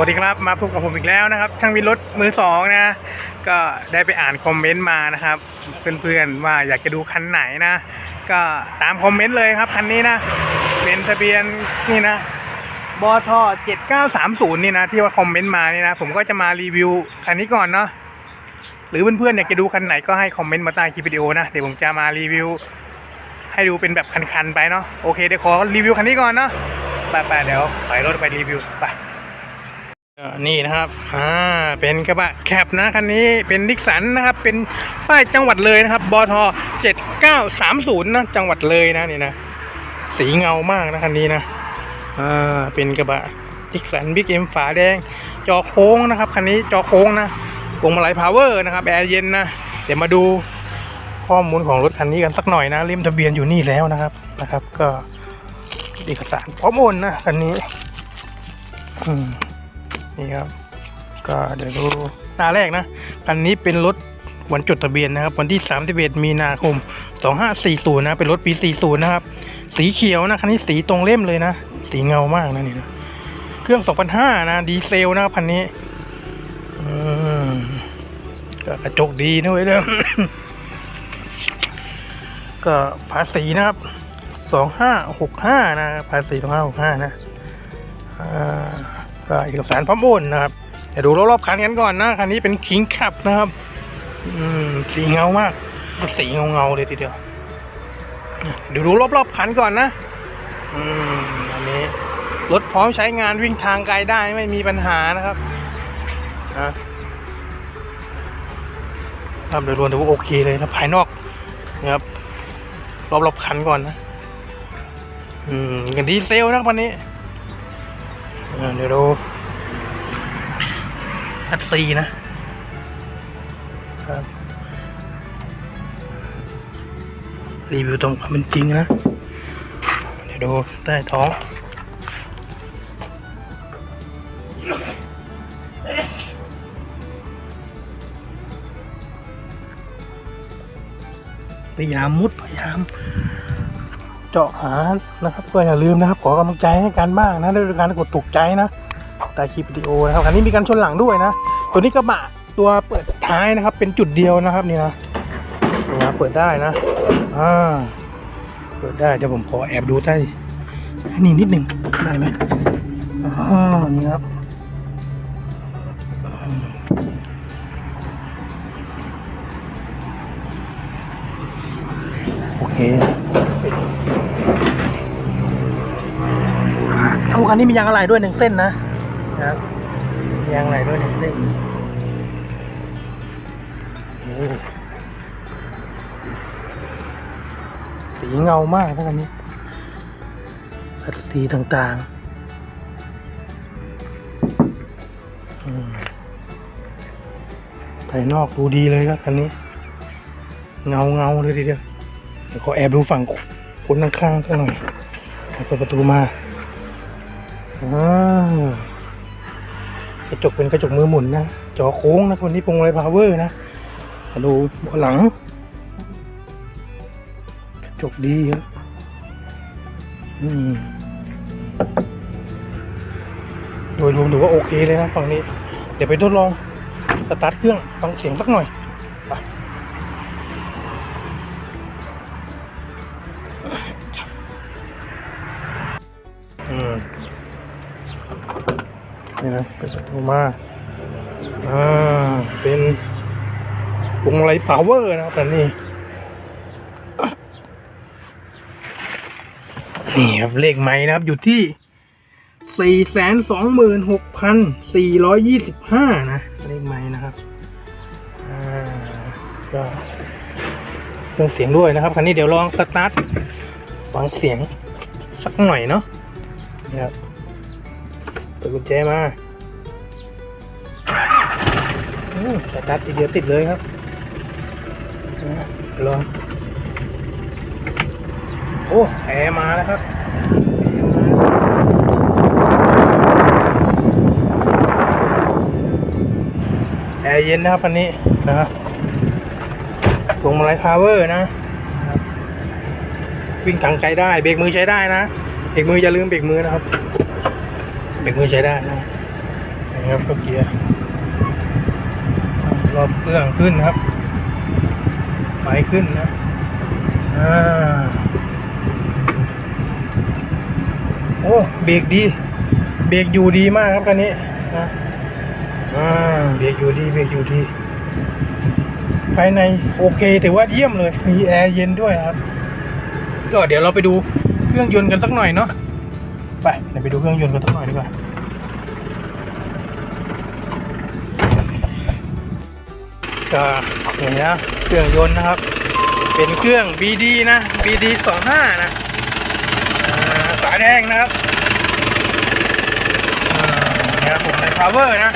วัสดีครับมาพบกับผมอีกแล้วนะครับ ช่างวินรถมือสองนะ ก็ได้ไปอ่านคอมเมนต์มานะครับ เพื่อนๆว่าอยากจะดูคันไหนนะ ก็ตามคอมเมนต์เลยครับคันนี้นะ เป็นทะเบียนนี่นะบอท7930นี่นะที่ว่าคอมเมนต์มานี่นะ ผมก็จะมารีวิวคันนี้ก่อนเนาะหรือเพื่อนๆอยากจะดูคันไหนก็ให้คอมเมนต์มาใต้คลิปวิดีโอนะเดี๋ยวผมจะมารีวิว ให้ดูเป็นแบบคันๆไปเนาะโอเคเดี๋ยวขอรีวิวคันนี้ก่อนเนาะไปๆเดี๋ยวถอยรถไปรีวิวไป นี่นะครับ อ่า เป็นกระบะแคปนะคันนี้ เป็นนิกสันนะครับ เป็นป้ายจังหวัดเลยนะครับ บท7930นะ จังหวัดเลยนะนี่นะ สีเงามากนะคันนี้นะ อ่า เป็นกระบะนิกสันบิ๊กเอ็มฝาแดง จอโค้งนะครับคันนี้จอโค้งนะพวงมาลัยพาวเวอร์นะครับ แอร์เย็นนะ เดี๋ยวมาดูข้อมูลของรถคันนี้กันสักหน่อยนะเล่มทะเบียนอยู่นี่แล้วนะครับ นะครับ ก็เอกสารพร้อมโอนนะคันนี้ อืม นี่ครับ ก็เดี๋ยวดูหน้าแรกนะคันนี้เป็นรถวันจดทะเบียนนะครับ วันที่ 31 มีนาคม 2540 นะ เป็นรถปี 40 นะครับ สีเขียวนะคันนี้สีตรงเล่มเลยนะ สีเงามากนะนี่นะเครื่อง 2005 นะ ดีเซลนะครับคันนี้ก็กระจกดีนะเว้ยเด้อก็ภาษีนะครับ 2565 นะภาษี 2565 นะอ่า ก็เอกสารพร้อมโอนนะครับเดี๋ยวดูรอบๆคันกันก่อนนะคันนี้เป็นคิงขับนะครับอืมสีเงามากสีเงาเงาๆเลยทีเดียวเดี๋ยวดูรอบๆคันก่อนนะอืมอันนี้รถพร้อมใช้งานวิ่งทางไกลได้ไม่มีปัญหานะครับนะครับโดยรวมถือว่าโอเคเลยนะภายนอกนะครับรอบๆคันก่อนนะ อืมกันดีเซลนะวันนี้ เดี๋ยวดูแท็กซี่นะครับรีวิวตรงความเป็นจริงนะ เดี๋ยวดูใต้ท้องพยายามมุดพยายาม เจาะหานะครับก็อย่าลืมนะครับ ขอกำลังใจให้กันบ้างนะด้วยการกดถูกใจนะใต้คลิปวิดีโอนะครับอันนี้มีการชนหลังด้วยนะ ตัวนี้กระบะตัวเปิดท้ายนะครับ เป็นจุดเดียวนะครับนี่นะนี่นะเปิดได้นะอ่าเปิดได้เดี๋ยวผมขอแอบดูใต้นี่นิดหนึ่งได้ไหมอ๋อนี่ครับโอเค ทุก คันนี้มียางอะไหล่ด้วยหนึ่งเส้นนะนะครับมียางอะไหล่ด้วยหนึ่งเส้นนี่สีเงามากนะคันนี้พัดสีต่างๆอืมภายนอกดูดีเลยครับคันนี้ เงาเงาๆเลยทีเดียวเดี๋ยวขอแอบดูฝั่งคนข้างๆสักหน่อยเปิดประตูมาอ่า กระจกเป็นกระจกมือหมุนนะ จอโค้งนะคนนี้ปรุงอะไรพาวเวอร์นะมาดูเบาะหลัง กระจกดีครับโดยรวมถือว่าโอเคเลยนะฝั่งนี้ เดี๋ยวไปทดลองสตาร์ทเครื่องฟังเสียงสักหน่อย นี่นะเป็นประตูมาอ่าเป็นพวงมาลัยพาวเวอร์นะครับแต่นี่นี่ครับเลขไม้นะครับอยู่ที่สี่แสนสองหมื่นะ เลขไม้นะครับอ่าก็เครื่องเสียงด้วยนะครับคันนี้เดี๋ยวลองสตาร์ทฟังเสียงสักหน่อยเนาะนะครับ ดกุญแจมาสตาร์ททีเดียวติดเลยครับลองโอ้แอร์มาแล้วครับแอร์เย็นนะครับอันนี้นะครับพวงมาลัยพาวเวอร์นะ วิ่งทางไกลได้ เบรกมือใช้ได้นะ เบรกมืออย่าลืมเบรกมือนะครับ เบรกมือใช้ได้นะนี่ครับก็เกียร์รอบเครื่องขึ้นครับไฟขึ้นนะอ่าโอ้เบรกดี เบรกอยู่ดีมากครับคันนี้นะอ่าเบรกอยู่ดีเบรกอยู่ดีภายในโอเคถือว่าเยี่ยมเลย มีแอร์เย็นด้วยครับ ก็เดี๋ยวเราไปดูเครื่องยนต์กันสักหน่อยเนาะ ไปเดี๋ยวไปดูเครื่องยนต์กันสักหน่อยดีกว่าก็อย่างนี้เครื่องยนต์นะครับ เป็นเครื่อง BD นะ BD 25นะสายแดงนะครับอ่าเนี่ยครับผมใน power นะ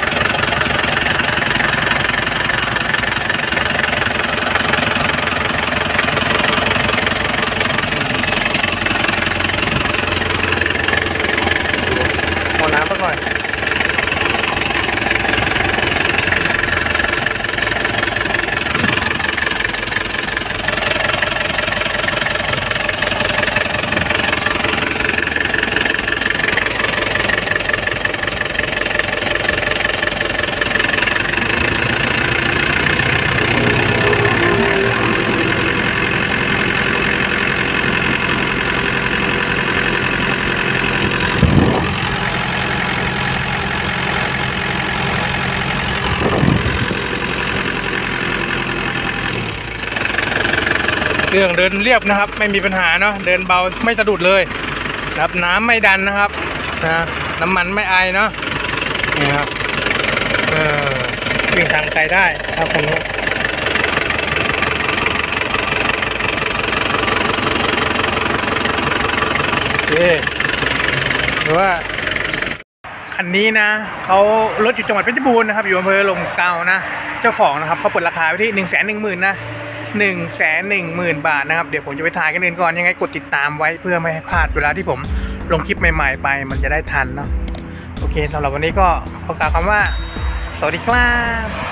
เครื่องเดินเรียบนะครับ ไม่มีปัญหาเนาะเดินเบาไม่สะดุดเลยนะครับน้ำไม่ดันนะครับนะน้ำมันไม่ไอเนาะนี่ครับเออวิ่งทางไกลได้ครับคันนี้โอเคหรือว่าคันนี้นะเขารถอยู่จังหวัดเพชรบูรณ์นะครับ อยู่อำเภอลมเกานะ เจ้าของนะครับเขาเปิดราคาไว้ที่หนึ่งแสนหนึ่งหมื่นนะ หนึ่งแสนหนึ่งหมื่นบาทนะครับ เดี๋ยวผมจะไปถ่ายกันอื่นก่อนยังไงกดติดตามไว้เพื่อไม่ให้พลาดเวลาที่ผมลงคลิปใหม่ๆไป มันจะได้ทันเนาะโอเคสำหรับวันนี้ก็ขอกล่าวคำว่า สวัสดีครับ